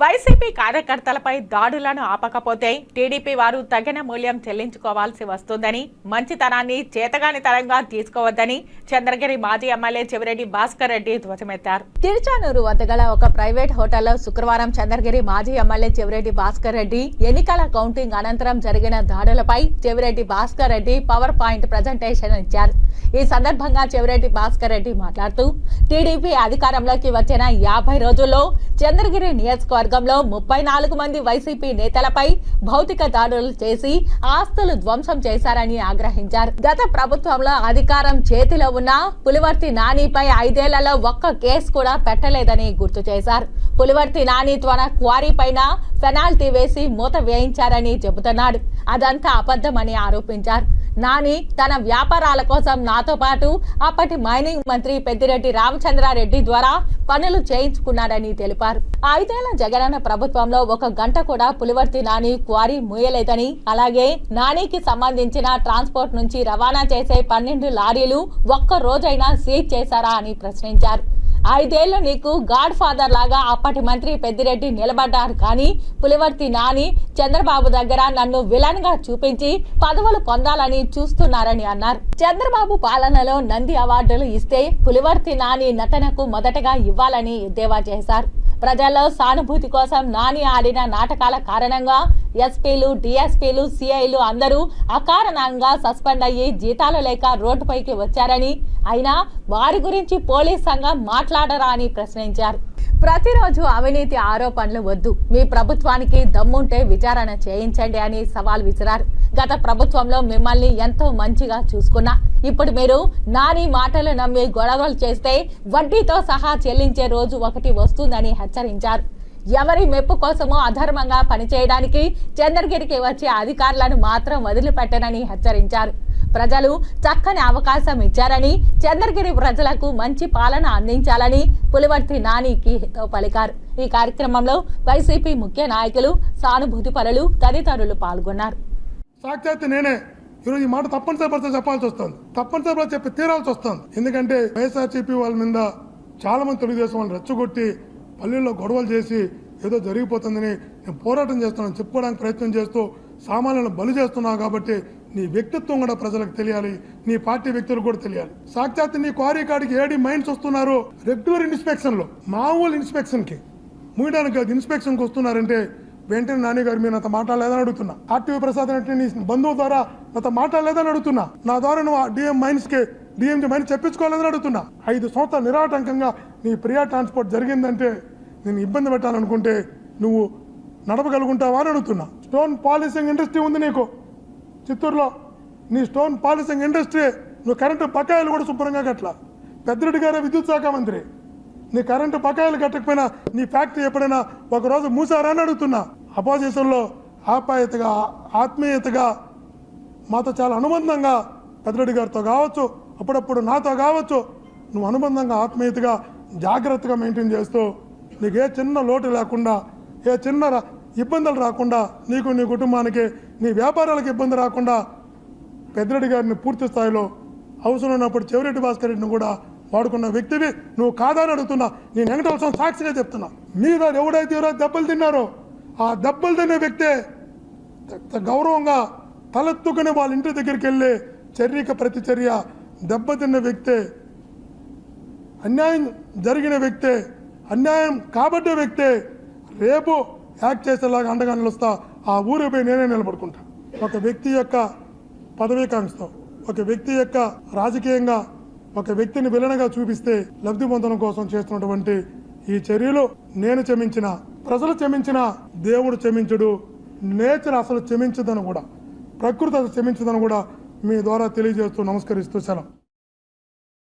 YCP కార్యకర్తలపై దాడులను ఆపకపోతే TDP వారు తగిన మూల్యం చెల్లించుకోవాల్సి వస్తుందని మంచితనాన్ని చేతగానితనంగా తీసుకోవద్దని చంద్రగిరి మాజీ ఎమ్మెల్యే చెవిరెడ్డి భాస్కర్ రెడ్డి ధ్వజమెత్తారు. తిరుచానూరు వద్ద గల ఒక ప్రైవేట్ హోటల్లో శుక్రవారం చంద్రగిరి మాజీ ఎమ్మెల్యే చెవిరెడ్డి భాస్కర్ రెడ్డి ఎన్నికల కౌంటింగ్ అనంతరం జరిగిన దాడులపై Chevireddy Bhaskar Reddy power point presentation ఇచ్చారు. ఈ సందర్భంగా చెవిరెడ్డి భాస్కర్ రెడ్డి మాట్లాడుతూ టీడీపీ అధికారంలోకి వచ్చిన యాభై రోజుల్లో చంద్రగిరి నియోజకవర్గంలో ముప్పై నాలుగు మంది వైసీపీ నేతలపై భౌతిక దాడులు చేసి ఆస్తులు ధ్వంసం చేశారని ఆగ్రహించారు. గత ప్రభుత్వంలో అధికారం చేతిలో ఉన్న పులివర్తి నానిపై ఐదేళ్ళలో ఒక్క కేసు కూడా పెట్టలేదని గుర్తు చేశారు. పులివర్తి నాని త్వర క్వారీ పైన పెనాల్టీ వేసి మూత వేయించారని చెబుతున్నాడు. అదంతా అబద్ధమని ఆరోపించారు. నాని తన వ్యాపారాల కోసం నాతో పాటు అప్పటి మైనింగ్ మంత్రి పెద్దిరెడ్డి రామచంద్రారెడ్డి ద్వారా పనులు చేయించుకున్నాడని తెలిపారు. ఐదేళ్ళ జగనన్న ప్రభుత్వంలో ఒక గంట కూడా పులివర్తి నాని క్వారీ మూయలేదని అలాగే నానికి సంబంధించిన ట్రాన్స్పోర్ట్ నుంచి రవాణా చేసే పన్నెండు లారీలు ఒక్క రోజైనా సీజ్ చేశారా అని ప్రశ్నించారు. ఐదేళ్ళు నీకు గాడ్ ఫాదర్ లాగా అప్పటి మంత్రి పెద్దిరెడ్డి నిలబడ్డారు. కానీ పులివర్తి నాని చంద్రబాబు దగ్గర నన్ను విలన్గా చూపించి పదవులు పొందాలని చూస్తున్నారని అన్నారు. చంద్రబాబు పాలనలో నంది అవార్డులు ఇస్తే పులివర్తి నాని నటనకు మొదటగా ఇవ్వాలని ఎద్దేవా చేశారు. ప్రజల్లో సానుభూతి కోసం నాని ఆడిన నాటకాల కారణంగా ఎస్పీలు డిఎస్పీలు సిఐలు అందరూ అకారణంగా సస్పెండ్ అయ్యి జీతాలు లేక రోడ్డుపైకి వచ్చారని అయినా వారి గురించి పోలీస్ సంఘం మాట్లాడరా అని ప్రశ్నించారు. ప్రతిరోజు అవినీతి ఆరోపణలు వద్దు. మీ ప్రభుత్వానికి దమ్ముంటే విచారణ చేయించండి అని సవాల్ విసిరారు. గత ప్రభుత్వంలో మిమ్మల్ని ఎంతో మంచిగా చూసుకున్నా. ఇప్పుడు మీరు నాని మాటలు నమ్మి గొడవలు చేస్తే వడ్డీతో సహా చెల్లించే రోజు ఒకటి వస్తుందని హెచ్చరించారు. ఎవరి మెప్పు కోసమో అధర్మంగా పనిచేయడానికి చంద్రగిరికి వచ్చే అధికారులను మాత్రం వదిలిపెట్టనని హెచ్చరించారు. ప్రజలు చక్కని అవకాశం ఇచ్చారని చంద్రగిరి ప్రజలకు మంచి పాలన అందించాలని పులివర్తి నానికి పలికారు. ఈ కార్యక్రమంలో వైసీపీ ముఖ్య నాయకులు సానుభూతి పరులు తదితరులు పాల్గొన్నారు. సాక్షాత్ నేనే. ఈరోజు ఈ మాట తప్పనిసరి పరిస్థితి చెప్పాల్సి వస్తుంది. తప్పనిసరి పరిస్థితి చెప్పి తీరాల్సి వస్తుంది. ఎందుకంటే వైఎస్ఆర్సీపీ వాళ్ళ మీద చాలా మంది తెలుగుదేశం వాళ్ళు రెచ్చగొట్టి పల్లెల్లో గొడవలు చేసి ఏదో జరిగిపోతుందని నేను పోరాటం చేస్తున్నాను చెప్పుకోవడానికి ప్రయత్నం చేస్తూ సామాన్యులను బలి చేస్తున్నావు కాబట్టి నీ వ్యక్తిత్వం కూడా ప్రజలకు తెలియాలి నీ పార్టీ వ్యక్తులకు కూడా తెలియాలి. సాక్షాత్ నీ క్వారీ కాడికి ఏడి మైండ్స్ వస్తున్నారు రెగ్యులర్ ఇన్స్పెక్షన్లో మామూలు ఇన్స్పెక్షన్కి. కాదు ఇన్స్పెక్షన్కి వస్తున్నారంటే వెంటనే నాని గారు మీరు నాతో మాట్లాడలేదని అడుగుతున్నా. ఆర్టీవీ ప్రసాద్ అంటే నీ బంధువు ద్వారా నాతో మాట్లాడలేదని అడుగుతున్నా. నా ద్వారా నువ్వు డిఎం మైన్స్కి డిఎంజీ మైన్స్ చెప్పించుకోలేదని అడుగుతున్నా. ఐదు సంవత్సరాలు నిరాటంకంగా నీ ప్రియా ట్రాన్స్పోర్ట్ జరిగిందంటే నేను ఇబ్బంది పెట్టాలనుకుంటే నువ్వు నడపగలుగుంటావా అని అడుగుతున్నా. స్టోన్ పాలిసింగ్ ఇండస్ట్రీ ఉంది నీకు. చిత్తూరులో నీ స్టోన్ పాలిసింగ్ ఇండస్ట్రీ నువ్వు కరెంటు బకాయిలు కూడా శుభ్రంగా కట్ల పెద్దిరెడ్డి గారే విద్యుత్ శాఖ మంత్రి. నీ కరెంటు బకాయిలు కట్టకపోయినా నీ ఫ్యాక్టరీ ఎప్పుడైనా ఒకరోజు మూసారని అడుగుతున్నా. అపోజిషన్లో ఆప్యాయతగా ఆత్మీయతగా మాతో చాలా అనుబంధంగా పెద్దరెడ్డి గారితో కావచ్చు అప్పుడప్పుడు నాతో కావచ్చు నువ్వు అనుబంధంగా ఆత్మీయతగా జాగ్రత్తగా మెయింటైన్ చేస్తూ నీకు ఏ చిన్న లోటు లేకుండా ఏ చిన్న ఇబ్బందులు రాకుండా నీకు నీ కుటుంబానికి నీ వ్యాపారాలకు ఇబ్బంది రాకుండా పెద్దిరెడ్డి గారిని పూర్తి స్థాయిలో అవసరం ఉన్నప్పుడు చెవిరెడ్డి భాస్కర్ రెడ్డిని కూడా వాడుకున్న వ్యక్తివి. నువ్వు కాదని అడుగుతున్నా. నేను వెంకటవసం సాక్షిగా చెప్తున్నా. మీద ఎవడైతే ఎవరో దెబ్బలు తిన్నారో ఆ దెబ్బలు తినే వ్యక్తే గౌరవంగా తలెత్తుకుని వాళ్ళ ఇంటి దగ్గరికి వెళ్ళి చర్యక ప్రతిచర్య దెబ్బతిన్న వ్యక్తే అన్యాయం జరిగిన వ్యక్తే అన్యాయం కాబట్టే వ్యక్తే రేపు యాక్ట్ చేసేలాగా అండగా నిలుస్తా ఆ ఊరిపై నేనే నిలబడుకుంటా. ఒక వ్యక్తి యొక్క పదవీకాంక్షతో ఒక వ్యక్తి యొక్క రాజకీయంగా ఒక వ్యక్తిని విలనగా చూపిస్తే లబ్ధి పొందడం కోసం చేస్తున్నటువంటి ఈ చర్యలు నేను క్షమించిన ప్రజలు క్షమించిన దేవుడు క్షమించడు నేచర్ అసలు క్షమించదని కూడా ప్రకృతి అసలు క్షమించదని కూడా మీ ద్వారా తెలియజేస్తూ నమస్కరిస్తూ సెలవు.